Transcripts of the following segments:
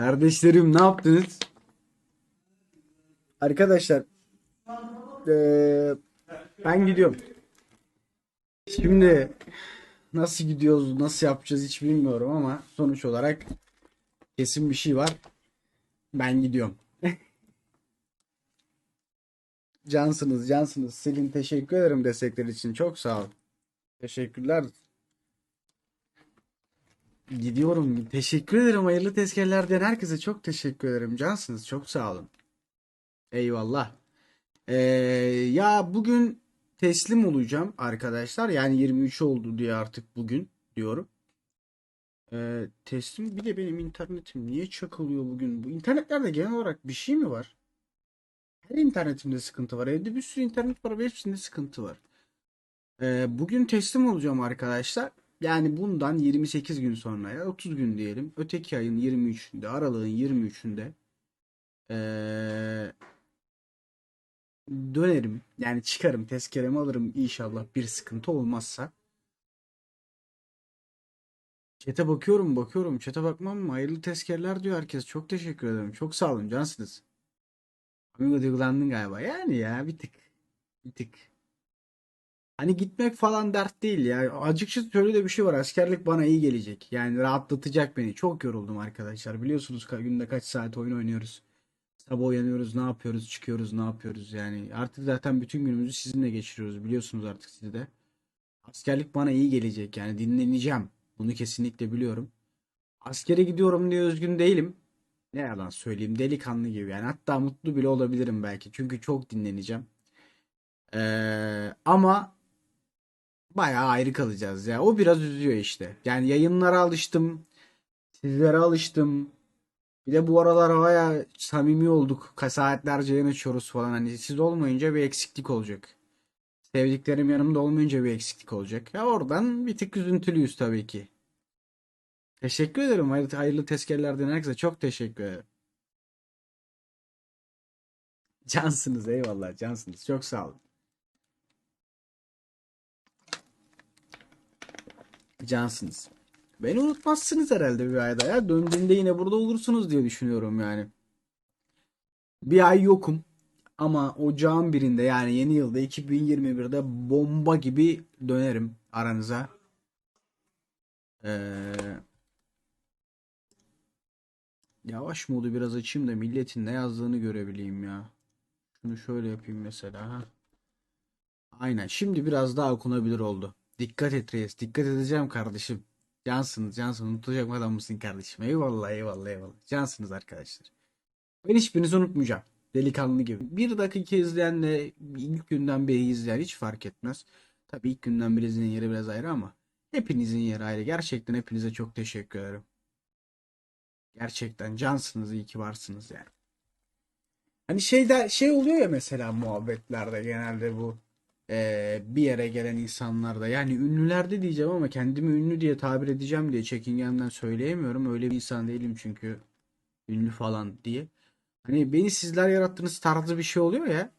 Kardeşlerim ne yaptınız? Arkadaşlar eee, ben gidiyorum. Şimdi nasıl gidiyoruz, nasıl yapacağız hiç bilmiyorum ama sonuç olarak kesin bir şey var. Ben gidiyorum. Cansınız, cansınız. Selin teşekkür ederim destekler için. Çok sağ ol. Teşekkürler. Gidiyorum. Teşekkür ederim. Hayırlı tezkerler diyen herkese çok teşekkür ederim. Cansınız. Çok sağ olun. Eyvallah. Ee, ya bugün teslim olacağım arkadaşlar. Yani 23 oldu diye artık bugün diyorum. Ee, teslim bir de benim internetim niye çakılıyor bugün? Bu internetlerde genel olarak bir şey mi var? Her internetimde sıkıntı var. Evde bir sürü internet var ve hepsinde sıkıntı var. Ee, bugün teslim olacağım arkadaşlar. Yani bundan 28 gün sonra ya 30 gün diyelim. Öteki ayın 23'ünde, aralığın 23'ünde ee, dönerim. Yani çıkarım, tezkeremi alırım inşallah bir sıkıntı olmazsa. Çete bakıyorum, bakıyorum. Çete bakmam mı? Hayırlı tezkerler diyor herkes. Çok teşekkür ederim. Çok sağ olun. Cansınız. Amigo duygulandın galiba. Yani ya bir tık. Bir tık. Hani gitmek falan dert değil ya. Açıkçası şöyle de bir şey var. Askerlik bana iyi gelecek. Yani rahatlatacak beni. Çok yoruldum arkadaşlar. Biliyorsunuz günde kaç saat oyun oynuyoruz. Sabah uyanıyoruz, ne yapıyoruz, çıkıyoruz, ne yapıyoruz yani. Artık zaten bütün günümüzü sizinle geçiriyoruz. Biliyorsunuz artık siz de. Askerlik bana iyi gelecek yani dinleneceğim. Bunu kesinlikle biliyorum. Askere gidiyorum diye üzgün değilim. Ne yalan söyleyeyim delikanlı gibi yani. Hatta mutlu bile olabilirim belki. Çünkü çok dinleneceğim. Ee, ama bayağı ayrı kalacağız ya. O biraz üzüyor işte. Yani yayınlara alıştım. Sizlere alıştım. Bir de bu aralar bayağı samimi olduk. Saatlerce yayın açıyoruz falan. Hani siz olmayınca bir eksiklik olacak. Sevdiklerim yanımda olmayınca bir eksiklik olacak. Ya oradan bir tık üzüntülüyüz tabii ki. Teşekkür ederim. Hayırlı, hayırlı tezkerlerden herkese çok teşekkür ederim. Cansınız eyvallah cansınız. Çok sağ olun. Cansınız. Beni unutmazsınız herhalde bir ayda ya. Döndüğümde yine burada olursunuz diye düşünüyorum yani. Bir ay yokum. Ama ocağın birinde yani yeni yılda 2021'de bomba gibi dönerim aranıza. Ee, yavaş modu biraz açayım da milletin ne yazdığını görebileyim ya. Şunu şöyle yapayım mesela. Aynen. Şimdi biraz daha okunabilir oldu. Dikkat et reis. Dikkat edeceğim kardeşim. Cansınız, cansınız. Unutacak adam mısın kardeşim? Eyvallah, eyvallah, eyvallah. Cansınız arkadaşlar. Ben hiçbirinizi unutmayacağım. Delikanlı gibi. Bir dakika izleyenle ilk günden beri izleyen hiç fark etmez. Tabii ilk günden izleyen yeri biraz ayrı ama hepinizin yeri ayrı. Gerçekten hepinize çok teşekkür ederim. Gerçekten cansınız, iyi ki varsınız yani. Hani şeyde şey oluyor ya mesela muhabbetlerde genelde bu bir yere gelen insanlarda yani ünlülerde diyeceğim ama kendimi ünlü diye tabir edeceğim diye çekingemden söyleyemiyorum. Öyle bir insan değilim çünkü ünlü falan diye. Hani beni sizler yarattığınız tarzı bir şey oluyor ya.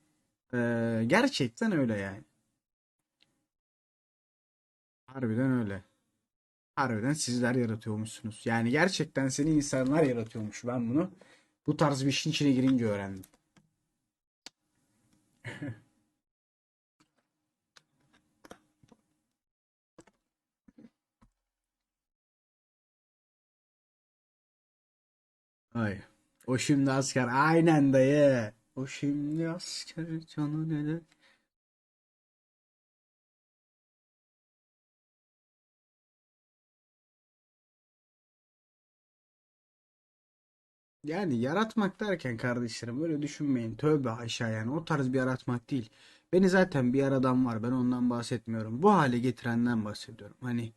gerçekten öyle yani. Harbiden öyle. Harbiden sizler yaratıyormuşsunuz. Yani gerçekten seni insanlar yaratıyormuş. Ben bunu bu tarz bir işin içine girince öğrendim. Ay. O şimdi asker. Aynen dayı. O şimdi asker canı neler. Yani yaratmak derken kardeşlerim öyle düşünmeyin. Tövbe haşa yani o tarz bir yaratmak değil. Beni zaten bir yaradan var. Ben ondan bahsetmiyorum. Bu hale getirenden bahsediyorum. Hani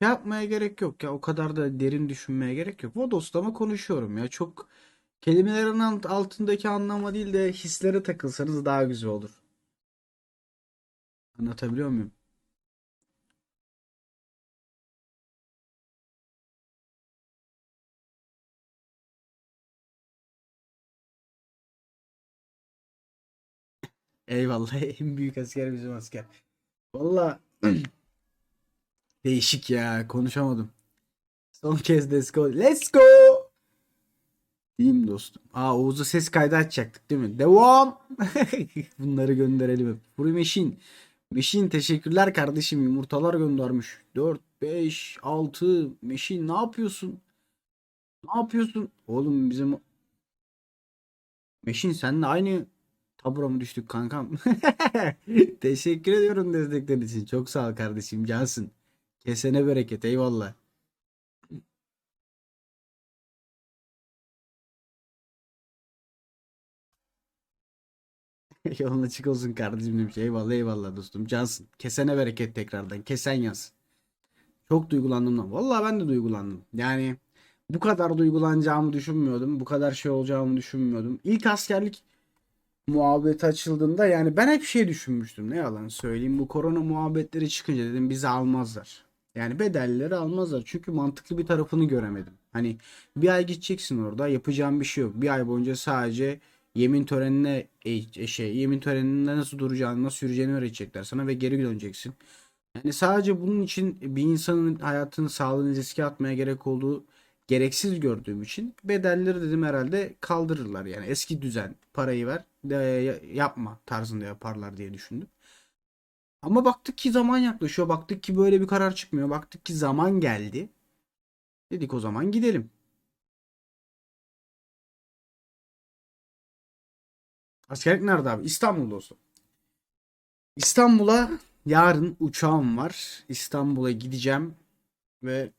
yapmaya gerek yok ya. O kadar da derin düşünmeye gerek yok. Bodoslama konuşuyorum ya. Çok kelimelerin alt- altındaki anlama değil de hislere takılsanız daha güzel olur. Anlatabiliyor muyum? Eyvallah. En büyük asker bizim asker. Valla değişik ya. Konuşamadım. Son kez let's go. Let's go. Diyeyim dostum. Aa Oğuz'a ses kaydı açacaktık değil mi? Devam. Bunları gönderelim. Free Machine. Machine teşekkürler kardeşim. Yumurtalar göndermiş. 4, 5, 6. Machine ne yapıyorsun? Ne yapıyorsun? Oğlum bizim Meşin senle aynı tabura mı düştük kankam? Teşekkür ediyorum desteklerin için. Çok sağ ol kardeşim. Cansın. Kesene bereket. Eyvallah. Yolun açık olsun kardeşim demiş. Eyvallah eyvallah dostum. Cansın. Kesene bereket tekrardan. Kesen yaz. Çok duygulandım lan. Vallahi ben de duygulandım. Yani bu kadar duygulanacağımı düşünmüyordum. Bu kadar şey olacağımı düşünmüyordum. İlk askerlik muhabbeti açıldığında yani ben hep şey düşünmüştüm. Ne yalan söyleyeyim. Bu korona muhabbetleri çıkınca dedim bizi almazlar. Yani bedelleri almazlar. Çünkü mantıklı bir tarafını göremedim. Hani bir ay gideceksin orada yapacağın bir şey yok. Bir ay boyunca sadece yemin törenine e, şey yemin töreninde nasıl duracağını nasıl yürüyeceğini öğretecekler sana ve geri döneceksin. Yani sadece bunun için bir insanın hayatını sağlığını riske atmaya gerek olduğu gereksiz gördüğüm için bedelleri dedim herhalde kaldırırlar. Yani eski düzen parayı ver de yapma tarzında yaparlar diye düşündüm. Ama baktık ki zaman yaklaşıyor. Baktık ki böyle bir karar çıkmıyor. Baktık ki zaman geldi. Dedik o zaman gidelim. Askerlik nerede abi? İstanbul'da olsun. İstanbul'a yarın uçağım var. İstanbul'a gideceğim ve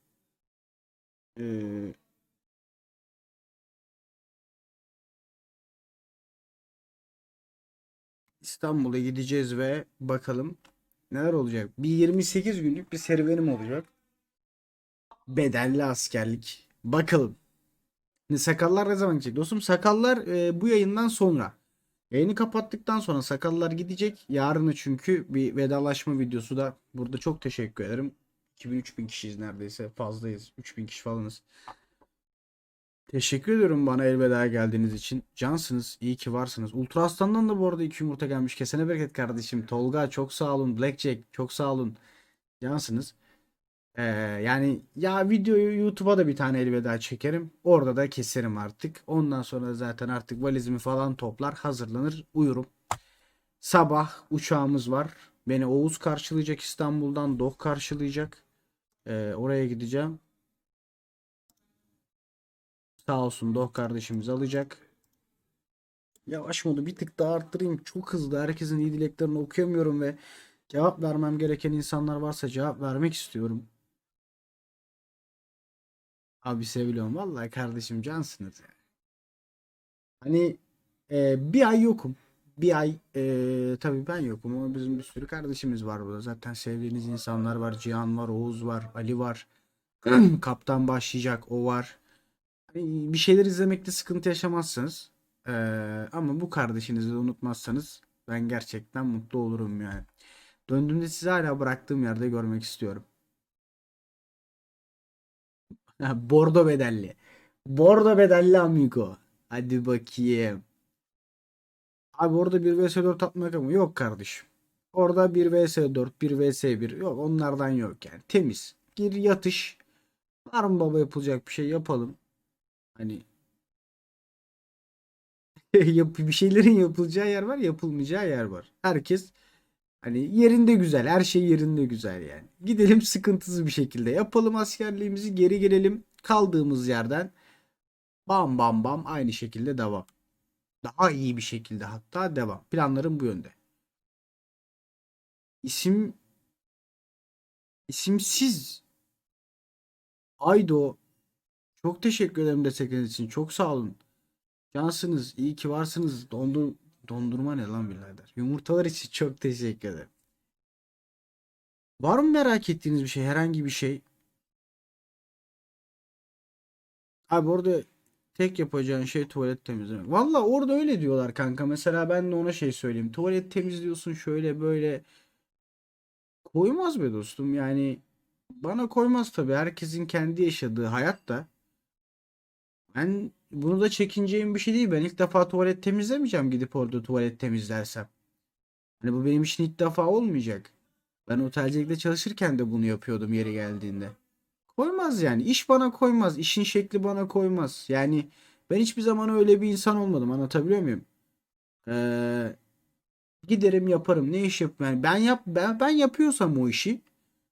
ee, İstanbul'a gideceğiz ve bakalım neler olacak. Bir 28 günlük bir serüvenim olacak. Bedelli askerlik. Bakalım. Ne sakallar ne zaman gidecek? Dostum sakallar e, bu yayından sonra. Yayını kapattıktan sonra sakallar gidecek. Yarını çünkü bir vedalaşma videosu da burada çok teşekkür ederim. 2000-3000 kişiyiz neredeyse fazlayız. 3000 kişi falanız. Teşekkür ediyorum bana elveda geldiğiniz için. Cansınız. iyi ki varsınız. Ultra Aslan'dan da bu arada iki yumurta gelmiş. Kesene bereket kardeşim. Tolga çok sağ olun. Blackjack çok sağ olun. Cansınız. Ee, yani ya videoyu YouTube'a da bir tane elveda çekerim. Orada da keserim artık. Ondan sonra zaten artık valizimi falan toplar. Hazırlanır. Uyurum. Sabah uçağımız var. Beni Oğuz karşılayacak İstanbul'dan. Doh karşılayacak. Ee, oraya gideceğim. Sağ olsun Doh kardeşimiz alacak. Yavaş modu bir tık daha arttırayım. Çok hızlı. Herkesin iyi dileklerini okuyamıyorum ve cevap vermem gereken insanlar varsa cevap vermek istiyorum. Abi seviliyorum. Vallahi kardeşim cansınız ya. Hani e, bir ay yokum. Bir ay e, tabii ben yokum ama bizim bir sürü kardeşimiz var burada. Zaten sevdiğiniz insanlar var. Cihan var, Oğuz var, Ali var. Kaptan başlayacak o var. Bir şeyler izlemekte sıkıntı yaşamazsınız. E, ama bu kardeşinizi de unutmazsanız ben gerçekten mutlu olurum yani. Döndüğümde sizi hala bıraktığım yerde görmek istiyorum. Bordo bedelli. Bordo bedelli amigo. Hadi bakayım. Abi orada bir vs 4 atmak ama yok kardeşim. Orada bir vs 4, bir vs 1 yok onlardan yok yani. Temiz. Gir yatış. Var mı baba yapılacak bir şey yapalım. Hani yap bir şeylerin yapılacağı yer var, yapılmayacağı yer var. Herkes hani yerinde güzel, her şey yerinde güzel yani. Gidelim sıkıntısız bir şekilde yapalım askerliğimizi, geri gelelim kaldığımız yerden bam bam bam aynı şekilde devam. Daha iyi bir şekilde hatta devam. Planlarım bu yönde. İsim isimsiz Aydo çok teşekkür ederim destekleriniz için. Çok sağ olun. Cansınız. iyi ki varsınız. Dondur dondurma ne lan birader? Yumurtalar için çok teşekkür ederim. Var mı merak ettiğiniz bir şey? Herhangi bir şey? Abi orada tek yapacağın şey tuvalet temizlemek. Valla orada öyle diyorlar kanka. Mesela ben de ona şey söyleyeyim. Tuvalet temizliyorsun şöyle böyle. Koymaz be dostum. Yani bana koymaz tabii. Herkesin kendi yaşadığı hayatta. Ben bunu da çekineceğim bir şey değil. Ben ilk defa tuvalet temizlemeyeceğim gidip orada tuvalet temizlersem. Hani bu benim için ilk defa olmayacak. Ben otelcilikte çalışırken de bunu yapıyordum yeri geldiğinde. Koymaz yani. İş bana koymaz. İşin şekli bana koymaz. Yani Ben hiçbir zaman öyle bir insan olmadım. Anlatabiliyor muyum? Ee, giderim yaparım. Ne iş yapayım? Yani ben yap ben, ben yapıyorsam o işi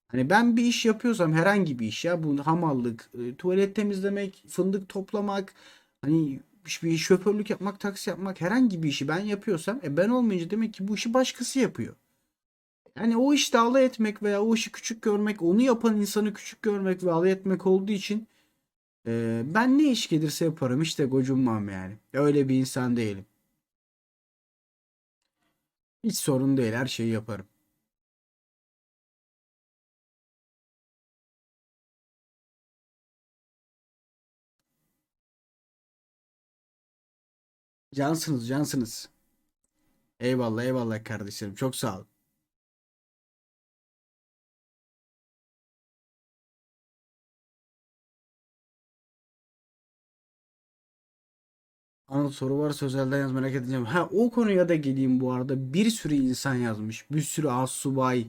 Hani ben bir iş yapıyorsam herhangi bir iş ya bu hamallık, e, tuvalet temizlemek, fındık toplamak, hani bir şoförlük yapmak, taksi yapmak herhangi bir işi ben yapıyorsam e ben olmayınca demek ki bu işi başkası yapıyor. Yani o işte alay etmek veya o işi küçük görmek, onu yapan insanı küçük görmek ve alay etmek olduğu için e, ben ne iş gelirse yaparım işte gocunmam yani. Öyle bir insan değilim. Hiç sorun değil her şeyi yaparım. Cansınız cansınız. Eyvallah eyvallah kardeşlerim çok sağ ol. Anıl soru varsa özelden yaz merak edeceğim. Ha o konuya da geleyim bu arada. Bir sürü insan yazmış. Bir sürü assubay,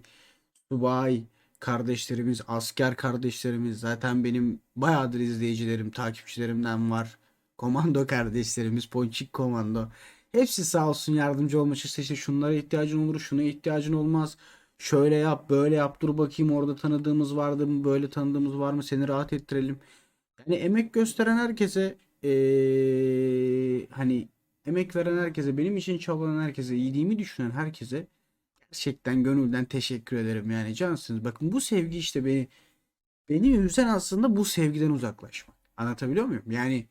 subay kardeşlerimiz, asker kardeşlerimiz. Zaten benim bayağıdır izleyicilerim, takipçilerimden var. Komando kardeşlerimiz, Ponçik Komando. Hepsi sağ olsun yardımcı olmuş. İşte, işte şunlara ihtiyacın olur, şuna ihtiyacın olmaz. Şöyle yap, böyle yap. Dur bakayım orada tanıdığımız vardı mı, böyle tanıdığımız var mı? Seni rahat ettirelim. Yani emek gösteren herkese eee, hani emek veren herkese, benim için çabalayan herkese, iyiliğimi düşünen herkese gerçekten gönülden teşekkür ederim. Yani cansınız. Bakın bu sevgi işte beni beni üzen aslında bu sevgiden uzaklaşmak. Anlatabiliyor muyum? Yani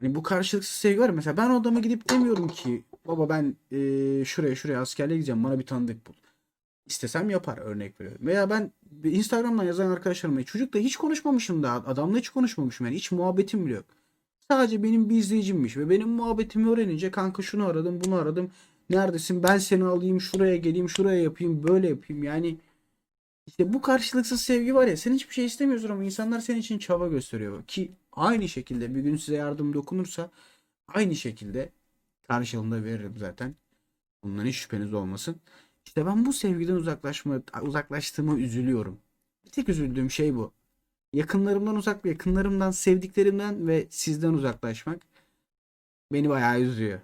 hani bu karşılıksız sevgi var. ya, Mesela ben o adama gidip demiyorum ki baba ben eee, şuraya şuraya askerliğe gideceğim bana bir tanıdık bul. İstesem yapar örnek veriyorum. Veya ben Instagram'dan yazan arkadaşlarıma çocukla hiç konuşmamışım daha. Adamla hiç konuşmamışım yani. Hiç muhabbetim bile yok. Sadece benim bir izleyicimmiş ve benim muhabbetimi öğrenince kanka şunu aradım bunu aradım. Neredesin ben seni alayım şuraya geleyim şuraya yapayım böyle yapayım. Yani işte bu karşılıksız sevgi var ya sen hiçbir şey istemiyorsun ama insanlar senin için çaba gösteriyor. Ki aynı şekilde bir gün size yardım dokunursa aynı şekilde karşılığında veririm zaten. Bundan hiç şüpheniz olmasın. İşte ben bu sevgiden uzaklaşma, uzaklaştığıma üzülüyorum. Bir tek üzüldüğüm şey bu. Yakınlarımdan uzak, yakınlarımdan, sevdiklerimden ve sizden uzaklaşmak beni bayağı üzüyor.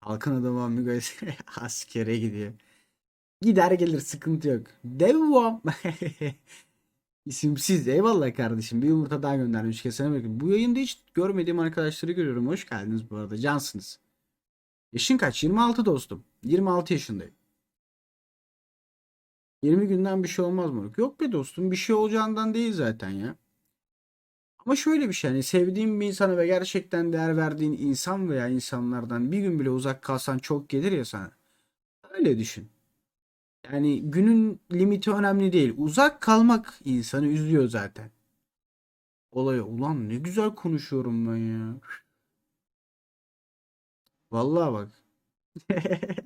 Halkın adamı amigo askere gidiyor. Gider gelir sıkıntı yok. Devam. İsimsiz. Eyvallah kardeşim. Bir yumurta daha göndermiş. Kesene bakın. Bu yayında hiç görmediğim arkadaşları görüyorum. Hoş geldiniz bu arada. Cansınız. Yaşın kaç? 26 dostum. 26 yaşındayım. 20 günden bir şey olmaz mı? Yok be dostum. Bir şey olacağından değil zaten ya. Ama şöyle bir şey hani sevdiğin bir insana ve gerçekten değer verdiğin insan veya insanlardan bir gün bile uzak kalsan çok gelir ya sana. Öyle düşün. Yani günün limiti önemli değil. Uzak kalmak insanı üzüyor zaten. Olay ulan ne güzel konuşuyorum ben ya. Vallahi bak.